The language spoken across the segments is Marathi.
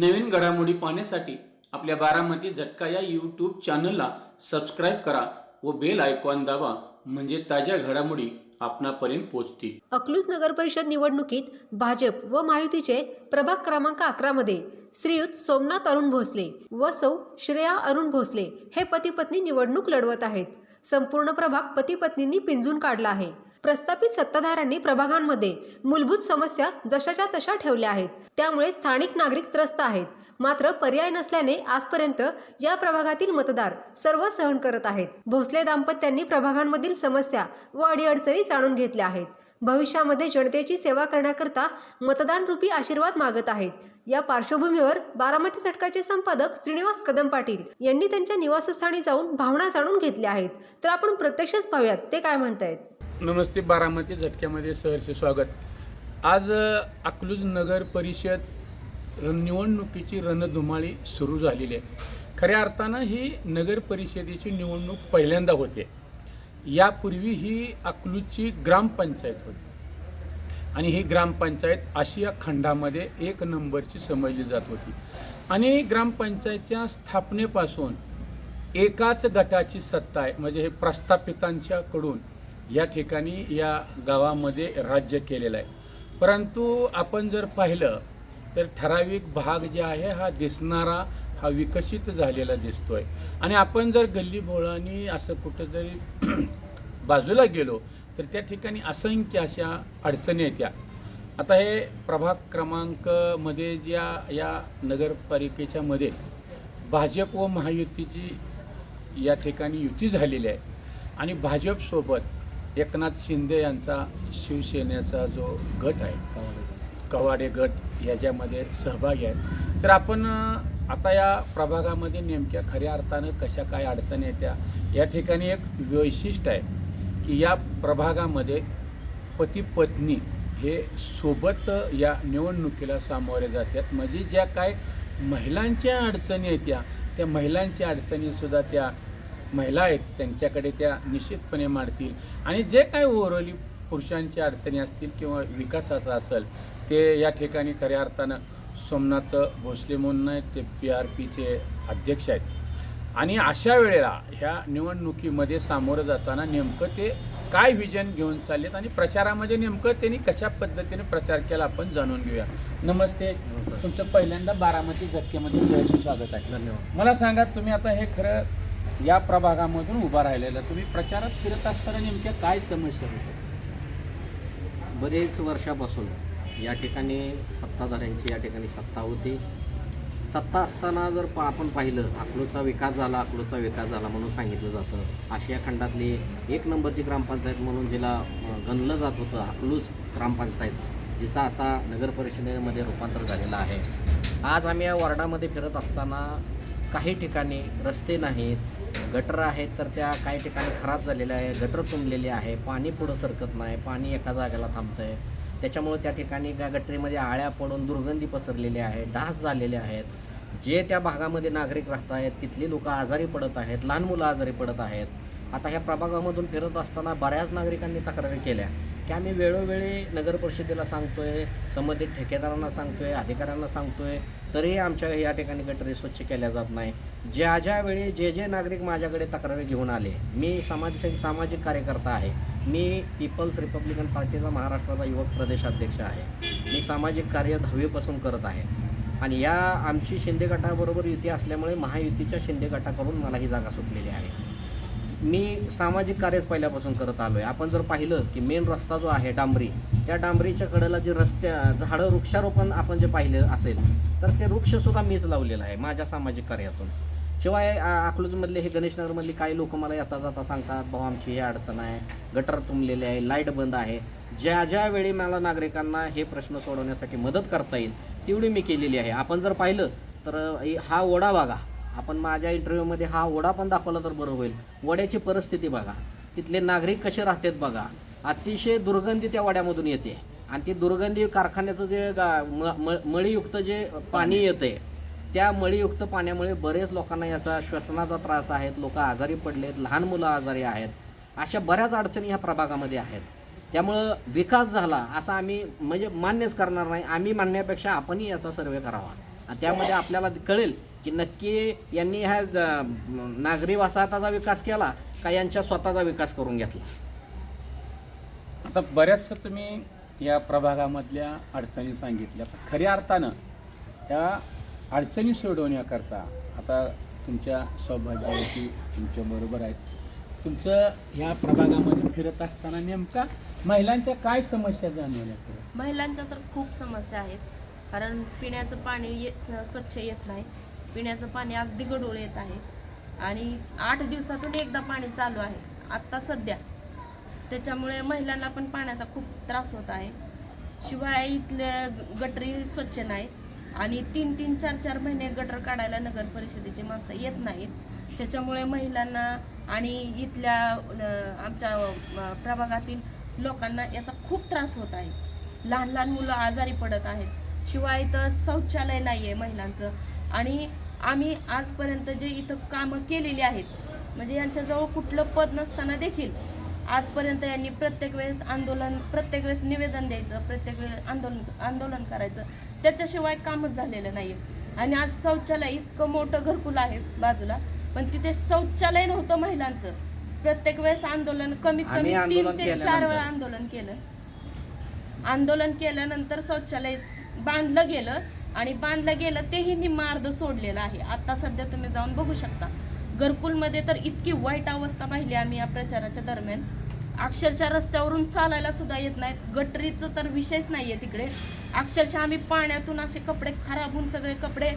नवीन घडामोडी पाहण्यासाठी आपल्या बारामती झटका या यूट्यूब चॅनलला सबस्क्राईब करा व बेल आयकॉन दाबा म्हणजे ताज्या घडामोडी आपणापर्यंत पोहोचतील. अकलूज नगर परिषद निवडणुकीत भाजप व महायुतीचे प्रभाग क्रमांक अकरामध्ये श्रीयुत सोमनाथ अरुण भोसले व सौ श्रेया अरुण भोसले हे पती पत्नी निवडणूक लढवत आहेत. संपूर्ण प्रभाग पती पत्नींनी पिंजून काढला आहे. प्रस्थापित सत्ताधाऱ्यांनी प्रभागांमध्ये मूलभूत समस्या जशाच्या तशा ठेवल्या आहेत. त्यामुळे स्थानिक नागरिक त्रस्त आहेत. मात्र पर्याय नसल्याने आजपर्यंत या प्रभागातील मतदार सर्व सहन करत आहेत. भोसले दाम्पत्यांनी प्रभागांमधील समस्या व अडीअडचणी जाणून घेतल्या आहेत. भविष्यामध्ये जनतेची सेवा करण्याकरता मतदान रूपी आशीर्वाद मागत आहेत. या पार्श्वभूमीवर बारामती झटकाचे संपादक श्रीनिवास कदम पाटील यांनी त्यांच्या निवासस्थानी जाऊन भावना जाणून घेतल्या आहेत. तर आपण प्रत्यक्षच पाहूयात ते काय म्हणतायत? नमस्ते बारामती झटक्यामध्ये सहर्ष स्वागत. आज अकलूज नगर परिषद निवडणुकीची रणधुमाळी सुरू झालेली आहे. खऱ्या अर्थानं ही नगर परिषदेची निवडणूक पहिल्यांदा होते. यापूर्वी ही अकलूजची ग्रामपंचायत होती. आणि ही ग्रामपंचायत आशिया खंडामध्ये एक नंबरची समजली जात होती. आणि ग्रामपंचायतच्या स्थापनेपासून एकाच गटाची सत्ता आहे. म्हणजे हे प्रस्थापितांच्याकडून या ठिकाणी या गावामध्ये राज्य केलेलं आहे. परंतु आपण जर पाहिलं तर ठराविक भाग जे आहे हा दिसणारा हा विकसित झालेला दिसतो आहे आणि आपण जर गल्ली भोळानी असं कुठंतरी बाजूला गेलो तर त्या ठिकाणी असंख्य अशा अडचणी येत्या आता हे प्रभाग क्रमांकमध्ये ज्या या नगरपालिकेच्या मध्ये भाजप व महायुतीची या ठिकाणी युती झालेली आहे. आणि भाजपसोबत एकनाथ शिंदे यांचा शिवसेनेचा जो गट आहे कवाडे गट याच्यामध्ये सहभागी आहे. तर आपण आता या प्रभागामध्ये नेमक्या खऱ्या अर्थानं कशा काय अडचणी येत्या या ठिकाणी एक वैशिष्ट्य आहे की या प्रभागामध्ये पती पत्नी हे सोबत या निवडणुकीला सामोरे जातात. म्हणजे ज्या काय महिलांच्या अडचणी येत्या त्या महिलांच्या अडचणीसुद्धा त्या महिला आहेत त्यांच्याकडे त्या निश्चितपणे मांडतील आणि जे काय ओव्हरऑली पुरुषांच्या अडचणी असतील किंवा विकासाचं असेल ते या ठिकाणी खऱ्या अर्थानं सोमनाथ भोसले म्हणून आहेत ते पी आर पीचे अध्यक्ष आहेत. आणि अशा वेळेला ह्या निवडणुकीमध्ये सामोरं जाताना नेमकं ते काय विजन घेऊन चाललेत आणि प्रचारामध्ये नेमकं त्यांनी कशा पद्धतीने प्रचार केला आपण जाणून घेऊया. नमस्ते. तुमचं पहिल्यांदा बारामती झटकेमध्ये सहर्ष स्वागत आहे. धन्यवाद. मला सांगा तुम्ही आता हे खरं या प्रभागामधून उभा राहिलेलं. तुम्ही प्रचारात फिरत असताना नेमक्या काय समस्या होत्या? बरेच वर्षापासून या ठिकाणी सत्ताधाऱ्यांची या ठिकाणी सत्ता होती. सत्ता असताना जर पा आपण पाहिलं अकलूचा विकास झाला अकलूचा विकास झाला म्हणून सांगितलं जातं. आशिया खंडातली एक नंबरची ग्रामपंचायत म्हणून जिला गणलं जात होतं अकलूच ग्रामपंचायत जिचा आता नगर परिषदेमध्ये रूपांतर झालेलं आहे. आज आम्ही या वॉर्डामध्ये फिरत असताना काही ठिकाणी रस्ते नाहीत गटर आहेत तर त्या काही ठिकाणी खराब झालेल्या आहे गटर तुंबलेली आहे. पाणी पुढं सरकत नाही. पाणी एका जागेला थांबतं आहे त्याच्यामुळे त्या ठिकाणी त्या गटरीमध्ये आळ्या पडून दुर्गंधी पसरलेली आहे डास झालेले आहेत. जे त्या भागामध्ये नागरिक राहत आहेत तिथली लोकं आजारी पडत आहेत लहान मुलं आजारी पडत आहेत. आता ह्या प्रभागामधून फिरत असताना बऱ्याच नागरिकांनी तक्रारी केल्या. की आम्ही वेळोवेळी नगर परिषदेला आहे संबंधित ठेकेदारांना सांगतो आहे अधिकाऱ्यांना सांगतो आहे तरीही आमच्या या ठिकाणी गटरी स्वच्छ केल्या जात नाही. ज्या ज्या वेळी जे जे नागरिक माझ्याकडे तक्रारी घेऊन आले मी समाजसेवक सामाजिक कार्यकर्ता आहे मी पीपल्स रिपब्लिकन पार्टीचा महाराष्ट्राचा युवक प्रदेशाध्यक्ष आहे मी सामाजिक कार्य दहावीपासून करत आहे. आणि या आमची शिंदे गटाबरोबर युती असल्यामुळे महायुतीच्या शिंदे गटाकडून मला ही जागा सुटलेली आहे. मी सामाजिक कार्यच पहिल्यापासून करत आलो आहे आपण जर पाहिलं की मेन रस्ता जो आहे डांबरी त्या डांबरीच्या कडेला जे रस्त्या झाडं वृक्षारोपण आपण जे पाहिलं असेल तर ते वृक्षसुद्धा मीच लावलेलं आहे माझ्या सामाजिक कार्यातून. शिवाय अकलूजमधले हे गणेशनगरमधले काही लोक मला येता जाता सांगतात भाऊ आमची ही अडचण आहे गटर तुंबलेले आहे लाइट बंद आहे. ज्या ज्या वेळी मला नागरिकांना हे प्रश्न सोडवण्यासाठी मदत करता येईल तेवढी मी केलेली आहे. आपण जर पाहिलं तर हा ओढा बघा. आपण माझ्या इंटरव्ह्यूमध्ये हा ओढा पण दाखवला तर बरं होईल. वड्याची परिस्थिती बघा. तिथले नागरिक कसे राहतात बघा. अतिशय दुर्गंधी त्या वड्यामधून येते. आणि ती दुर्गंधी कारखान्याचं जे मळीयुक्त जे पाणी येते त्या मळीयुक्त पाण्यामुळे बरेच लोकांना याचा श्वसनाचा त्रास आहेत. लोक आजारी पडलेत. लहान मुलं आजारी आहेत. अशा बऱ्याच अडचणी ह्या प्रभागामध्ये आहेत. त्यामुळं विकास झाला असं आम्ही म्हणजे मान्यच करणार नाही. आम्ही मानण्यापेक्षा आपणही याचा सर्वे करावा. आणि त्यामध्ये आपल्याला कळेल की नक्की यांनी ह्या नागरी वसाहताचा विकास केला का यांच्या स्वतःचा विकास करून घेतला? आता बऱ्याचशा तुम्ही या प्रभागामधल्या अडचणी सांगितल्या पण खऱ्या अर्थानं या अडचणी सोडवण्याकरता आता तुमच्या सौभाग्यवती तुमच्या बरोबर आहेत. तुमचं ह्या प्रभागामध्ये फिरत असताना नेमका महिलांच्या काय समस्या जाणवल्या? महिलांच्या तर खूप समस्या आहेत कारण पिण्याचं पाणी येत स्वच्छ येत नाही. पिण्याचं पाणी अगदी गडूळ येत आहे. आणि आठ दिवसातून एकदा पाणी चालू आहे. आत्ता सध्या. त्याच्यामुळे महिलांना पण पाण्याचा खूप त्रास होत आहे. शिवाय इथल्या गटरी स्वच्छ नाही. आणि तीन तीन चार चार महिने गटर काढायला नगर परिषदेची माणसं येत नाहीत. त्याच्यामुळे महिलांना आणि इथल्या आमच्या प्रभागातील लोकांना याचा खूप त्रास होत आहे. लहान लहान मुलं आजारी पडत आहेत. शिवाय इथं शौचालय नाही आहे महिलांचं. आणि आम्ही आजपर्यंत जे इथं कामं केलेली आहेत म्हणजे यांच्याजवळ कुठलं पद नसताना देखील आजपर्यंत यांनी प्रत्येक वेळेस आंदोलन प्रत्येक वेळेस निवेदन द्यायचं प्रत्येक वेळेस आंदोलन आंदोलन करायचं. त्याच्याशिवाय कामच झालेलं नाही आणि आज शौचालय इतकं मोठं घरकुल आहे बाजूला पण तिथे शौचालय नव्हतं महिलांचं. प्रत्येक वेळेस आंदोलन कमीत कमी तीन ते चार. वेळा आंदोलन केलं. आंदोलन केल्यानंतर शौचालय बांधलं गेलं आणि बांधलं गेलं तेही निम्मा अर्ध सोडलेलं आहे. आता सध्या तुम्ही जाऊन बघू शकता. घरकुलमध्ये तर इतकी वाईट अवस्था पाहिली आम्ही या प्रचाराच्या दरम्यान. अक्षरशः रस्त्यावरून चालायला सुद्धा येत नाहीत. गटरीचं तर विषयच नाही आहे तिकडे. अक्षरशः आम्ही पाण्यातून असे कपडे खराब होऊन सगळे कपडे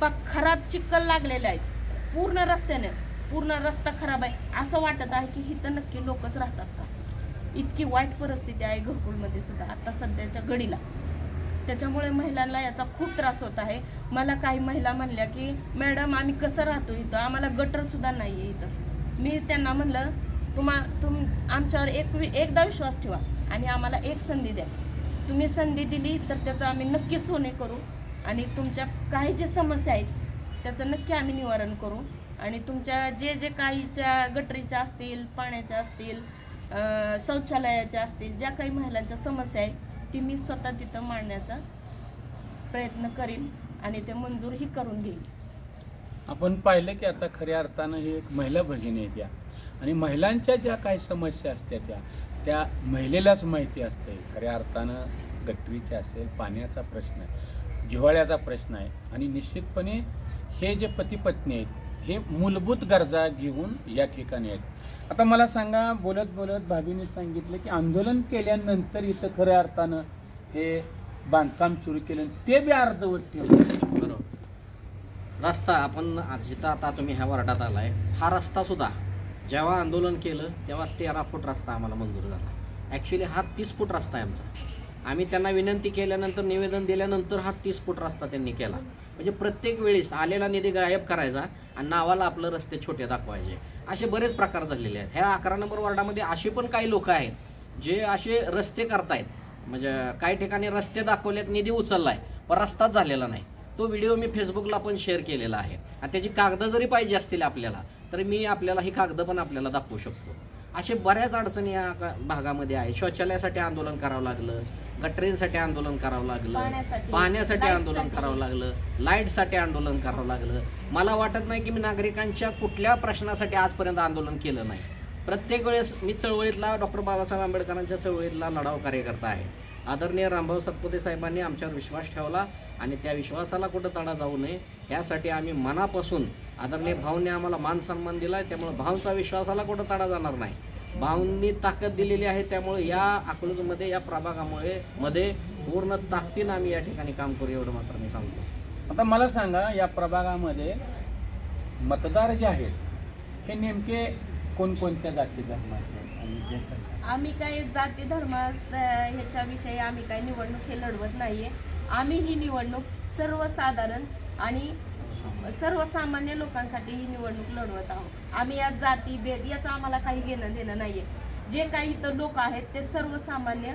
पा खराब चिक्कल लागलेले आहेत. पूर्ण रस्त्याने पूर्ण रस्ता खराब आहे. असं वाटत आहे की इथं नक्की लोकच राहतात का? इतकी वाईट परिस्थिती आहे घरकुलमध्ये सुद्धा. आता सध्याच्या घडीला. त्याच्यामुळे महिलांना याचा खूप त्रास होत आहे. मला काही महिला म्हणल्या की मॅडम आम्ही कसं राहतो इथं? आम्हाला गटरसुद्धा नाही आहे इथं. मी त्यांना म्हणलं तुम्हा तुम आमच्यावर एक एकदा विश्वास ठेवा आणि आम्हाला एक संधी द्या. तुम्ही संधी दिली तर त्याचं आम्ही नक्की सोने करू आणि तुमच्या काही जे समस्या आहेत त्याचं नक्की आम्ही निवारण करू आणि तुमच्या जे जे काहीच्या गटरीच्या असतील पाण्याच्या असतील शौचालयाच्या असतील ज्या काही महिलांच्या समस्या आहेत ती मी स्वतः तिथं मांडण्याचा प्रयत्न करीन आणि ते मंजूरही करून घेईन. आपण पाहिलं की आता खऱ्या अर्थानं ही एक महिला भगिनी आहे त्या आणि महिलांच्या ज्या काही समस्या असत्या त्या त्या महिलेलाच माहिती असते. खऱ्या अर्थानं गटरीच्या असेल पाण्याचा प्रश्न आहे जिव्हाळ्याचा प्रश्न आहे. आणि निश्चितपणे हे जे पती पत्नी आहेत हे मूलभूत गरजा घेऊन या ठिकाणी आहेत. आता मला सांगा बोलत बोलत भाभीने सांगितलं की आंदोलन केल्यानंतर इथं खऱ्या अर्थानं हे बांधकाम सुरू केलं ते बी अर्धवट ठेवलं. बरोबर. रस्ता आपण जिथं आता तुम्ही ह्या वार्डात आलाय हा रस्ता सुद्धा जेव्हा आंदोलन केलं तेव्हा तेरा फूट रस्ता आम्हाला मंजूर झाला. ॲक्च्युली हा तीस फूट रस्ता आहे आमचा. आम्ही त्यांना विनंती केल्यानंतर निवेदन दिल्यानंतर हा तीस फूट रस्ता त्यांनी केला. म्हणजे प्रत्येक वेळेस आलेला निधी गायब करायचा आणि नावाला आपलं रस्ते छोटे दाखवायचे. असे बरेच प्रकार झालेले आहेत. ह्या अकरा नंबर वॉर्डामध्ये असे पण काही लोक आहेत जे असे रस्ते करतायत. म्हणजे काही ठिकाणी रस्ते दाखवलेत निधी उचललाय पण रस्ताच झालेला नाही. तो व्हिडिओ मी फेसबुकला पण शेअर केलेला आहे. आणि त्याची कागदं जरी पाहिजे असतील आपल्याला तर मी आपल्याला ही कागदं पण आपल्याला दाखवू शकतो. असे बऱ्याच अडचणी या का- भागामध्ये आहे. शौचालयासाठी आंदोलन करावं लागलं. गटरींसाठी आंदोलन करावं लागलं. पाण्यासाठी, आंदोलन. करावं लागलं. लाईटसाठी आंदोलन करावं लागलं. मला वाटत नाही की मी नागरिकांच्या कुठल्या प्रश्नासाठी आजपर्यंत आंदोलन केलं नाही. प्रत्येक वेळेस मी चळवळीतला डॉक्टर बाबासाहेब आंबेडकरांच्या चळवळीतला लढाव कार्यकर्ता आहे. आदरणीय रामभाऊ सतपुते साहेबांनी आमच्यावर विश्वास ठेवला आणि त्या विश्वासाला कुठं तडा जाऊ नये यासाठी आम्ही मनापासून आदरणीय भाऊंनी आम्हाला मान सन्मान दिला आहे त्यामुळे भाऊंचा विश्वासाला कुठं तडा जाणार नाही. भाऊंनी ताकद दिलेली आहे त्यामुळे या अकलूजमध्ये या प्रभागामुळे मध्ये पूर्ण ताकदीनं आम्ही या ठिकाणी काम करू एवढं मात्र मी सांगतो. आता मला सांगा या प्रभागामध्ये मतदार जे आहेत हे नेमके कोणकोणत्या जाती धर्माचे? आम्ही काही जाती धर्म ह्याच्याविषयी आम्ही काही निवडणूक हे लढवत नाहीये. आम्ही ही निवडणूक सर्वसाधारण आणि सर्वसामान्य लोकांसाठी ही निवडणूक लढवत आहोत. आम्ही या जाती भेद याचं आम्हाला काही घेणं देणं नाहीये. जे काही इथं लोक आहेत ते सर्वसामान्य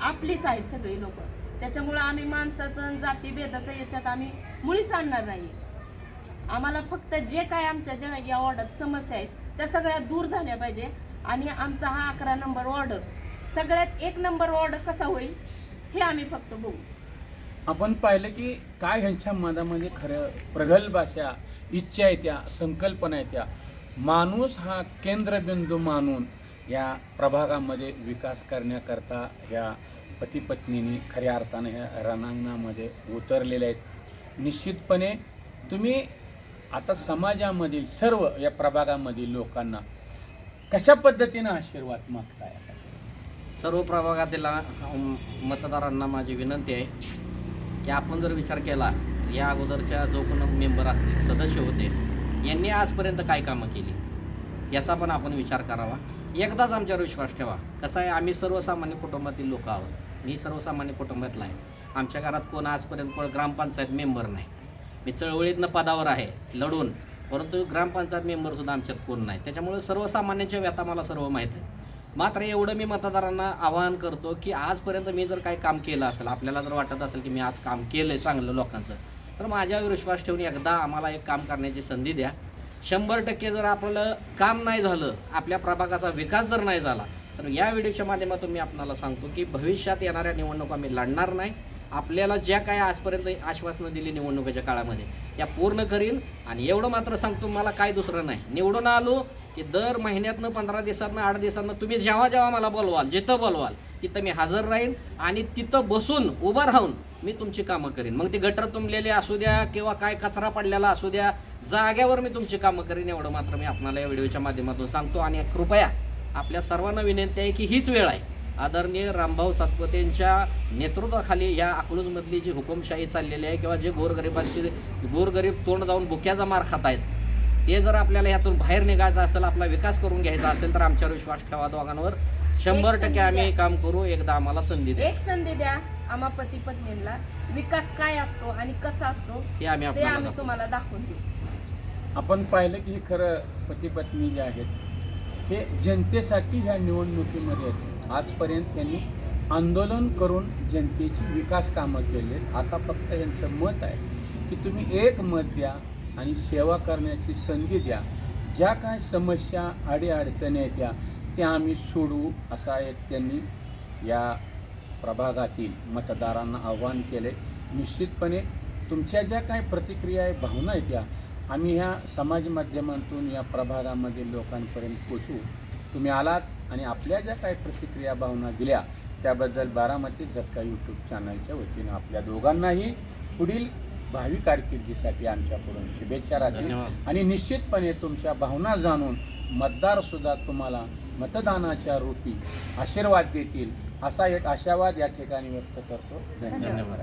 आपलीच आहेत सगळी लोक. त्याच्यामुळं आम्ही माणसाचं जाती जातीभेदाचं याच्यात आम्ही मुळीच आणणार नाही आम्हाला फक्त जे काय आमच्या ज्या या वॉर्डात समस्या आहेत त्या सगळ्या दूर झाल्या पाहिजे. आणि आमचा हा अकरा नंबर वॉर्ड सगळ्यात एक नंबर वॉर्ड कसा होईल हे आम्ही फक्त बघू. आपण पाहिलं की काय ह्यांच्या मनामध्ये खरं प्रगल्भ अशा इच्छा आहे त्या संकल्पना आहे त्या माणूस हा केंद्रबिंदू मानून या प्रभागामध्ये विकास करण्याकरता ह्या पतीपत्नींनी खऱ्या अर्थानं ह्या रणांगणामध्ये उतरलेल्या आहेत. निश्चितपणे तुम्ही आता समाजामधील सर्व या प्रभागामधील लोकांना कशा पद्धतीनं आशीर्वाद मागताय? सर्व प्रभागातील मतदारांना माझी विनंती आहे की आपण जर विचार केला या अगोदरच्या जो कोण मेंबर असतील सदस्य होते यांनी आजपर्यंत काय कामं केली? याचा पण आपण विचार करावा. एकदाच आमच्यावर विश्वास ठेवा. कसं आहे आम्ही सर्वसामान्य कुटुंबातील लोक आहोत. मी सर्वसामान्य कुटुंबातला आहे. आमच्या घरात कोण आजपर्यंत कोण ग्रामपंचायत मेंबर नाही. मी चळवळीतनं पदावर आहे लढून. परंतु ग्रामपंचायत मेंबरसुद्धा आमच्यात कोण नाही. त्याच्यामुळे सर्वसामान्यांच्या व्यथा मला सर्व माहीत आहे. मात्र एवढं मी मतदारांना आवाहन करतो की आजपर्यंत मी जर काही काम केलं असेल आपल्याला जर वाटत असेल की मी आज काम केलं आहे चांगलं लोकांचं तर माझ्यावर विश्वास ठेवून एकदा आम्हाला एक काम करण्याची संधी द्या. शंभर टक्के जर आपलं काम नाही झालं आपल्या प्रभागाचा विकास जर नाही झाला तर या व्हिडिओच्या माध्यमातून मी आपणाला सांगतो की भविष्यात येणाऱ्या निवडणुका मी लढणार नाही. आपल्याला ज्या काय आजपर्यंत आश्वासनं दिली निवडणुकीच्या काळामध्ये त्या पूर्ण करीन. आणि एवढं मात्र सांगतो मला काय दुसरं नाही. निवडून आलो की दर महिन्यातनं पंधरा दिवसातनं आठ दिवसातनं तुम्ही जेव्हा जेव्हा मला बोलवाल जिथं बोलवाल तिथं मी हजर राहीन आणि तिथं बसून उभं राहून मी तुमची कामं करीन. मग ते गटर तुंबलेले असू द्या किंवा काय कचरा पडलेला असू द्या जाग्यावर मी तुमची कामं करीन एवढं मात्र मी आपणाला या व्हिडिओच्या माध्यमातून सांगतो. आणि कृपया आपल्या सर्वांना विनंती आहे की हीच वेळ आहे. आदरणीय रामभाऊ सातपुतेंच्या नेतृत्वाखाली या अकलूजमधली जी हुकुमशाही चाललेली आहे किंवा जे गोरगरिबांची गोरगरीब तोंड जाऊन बुक्याचा मार खात आहेत ते जर आपल्याला यातून बाहेर निघायचं असेल आपला विकास करून घ्यायचा असेल तर आमच्यावर विश्वास ठेवा दोघांवर शंभर टक्के आम्ही. काम करू एकदा आम्हाला संधी द्या एक संधी द्या आम्हा पती पत्नींना विकास काय असतो आणि कसा असतो हे आम्ही ते आपल्याला आम्ही दाखवू. तुम्हाला दाखवून देऊ आपण पाहिलं की हे खरं पती पत्नी जे आहेत हे जनतेसाठी ह्या निवडणुकीमध्ये आहेत. आजपर्यंत त्यांनी आंदोलन करून जनतेची विकास कामं केली आहेत आता फक्त यांचं मत आहे की तुम्ही एक मत द्या आणि सेवा करण्याची संधी द्या. ज्या काय समस्या अडीअडचणी आहेत त्या त्या आम्ही सोडवू असा एक त्यांनी या प्रभागातील मतदारांना आव्हान केले. निश्चितपणे तुमच्या ज्या काही प्रतिक्रिया आहे भावना आहेत त्या आम्ही ह्या समाज माध्यमातून या प्रभागामधील लोकांपर्यंत पोचवू तुम्ही आलात आणि आपल्या ज्या काही प्रतिक्रिया भावना दिल्या त्याबद्दल बारामती झटका यूट्यूब चॅनलच्या वतीनं आपल्या दोघांनाही पुढील भावी कारकिर्दीसाठी आमच्याकडून शुभेच्छा राहतील. आणि निश्चितपणे तुमच्या भावना जाणून मतदारसुद्धा तुम्हाला मतदानाच्या रूपी आशीर्वाद देतील असा एक आशावाद या ठिकाणी व्यक्त करतो धन्यवाद.